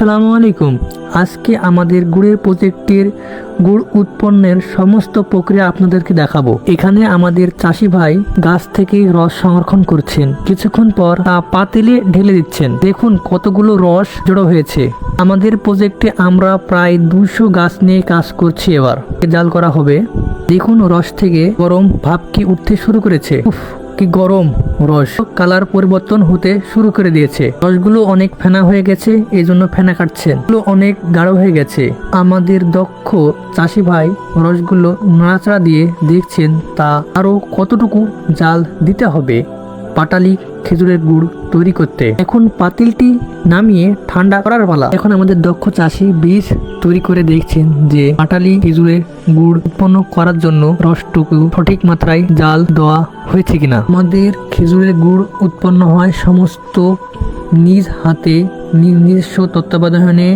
আসসালামু আলাইকুম। আজকে আমাদের গুড়ের প্রজেক্টের গুড় উৎপন্নের সমস্ত প্রক্রিয়া আপনাদেরকে দেখাবো। এখানে আমাদের চাষি ভাই গাছ থেকে রস সংরক্ষণ করছেন। কিছুক্ষণ পর তা পাতিলে ঢেলে দিচ্ছেন। দেখুন কতগুলো রস জড়ো হয়েছে। আমাদের প্রজেক্টে আমরা প্রায় দুশো গাছ নিয়ে কাজ করছি এবার। জাল করা হবে। দেখুন রস থেকে গরম ভাব কি উঠতে শুরু করেছে। উফ কি গরম? রস। কালার পরিবর্তন হতে শুরু করে দিয়েছে। রসগুলো অনেক ফেনা হয়ে গেছে এই জন্য ফেনা এগুলো অনেক গাঢ় হয়ে গেছে। আমাদের দক্ষ চাষি ভাই রসগুলো নাড়াচাড়া দিয়ে দেখছেন তা আরও কতটুকু জাল দিতে হবে। পাটালি খেজুরের গুড় তৈরি করতে। এখন পাতিলটি নামিয়ে ঠান্ডা করার পালা। এখন আমাদের দক্ষ চাষি বীজ তৈরি করে দেখছেন যে পাটালি খেজুরের গুড় উৎপন্ন করার জন্য রসটুকু সঠিক মাত্রায় জাল দেওয়া হয়েছে কিনা। আমাদের খেজুরের গুড় উৎপন্ন হয় সমস্ত নিজ হাতে নিজ নিজস্ব তত্ত্বাবধানে